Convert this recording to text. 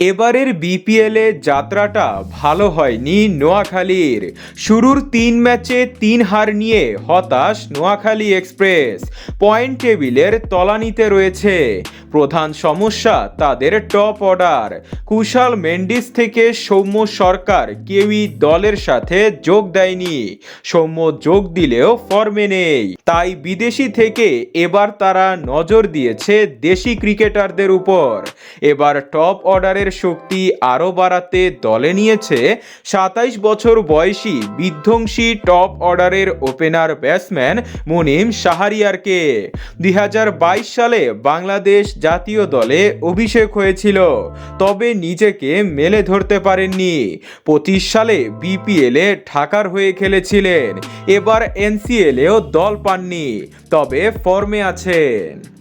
এবারের বিপিএলে যাত্রাটা ভালো হয়নি নোয়াখালীর। শুরুর তিন ম্যাচে তিন হার নিয়ে হতাশ নোয়াখালী এক্সপ্রেস। পয়েন্ট টেবিলের তলানিতে রয়েছে। প্রধান সমস্যা তাদের টপ অর্ডার। কুশাল মেন্ডিস থেকে সৌম্য সরকার কেউই দলের সাথে যোগ দেয়নি। সৌম্য যোগ দিলেও ফর্মে নেই। তাই বিদেশি থেকে এবার তারা নজর দিয়েছে দেশি ক্রিকেটারদের উপর। এবার টপ অর্ডারের শক্তি আরও বাড়াতে দলে নিয়েছে সাতাইশ বছর বয়সী বিধ্বংসী টপ অর্ডারের ওপেনার ব্যাটসম্যান মুনিম শাহরিয়ারকে। দুই সালে বাংলাদেশ জাতীয় দলে অভিষেক হয়েছিল, তবে নিজেকে মেলে ধরতে পারেননি। পঁচিশ সালে বিপিএলে ঢাকার হয়ে খেলেছিলেন, এবার এনসিএলেও দল পাননি তবে ফর্মে আছেন।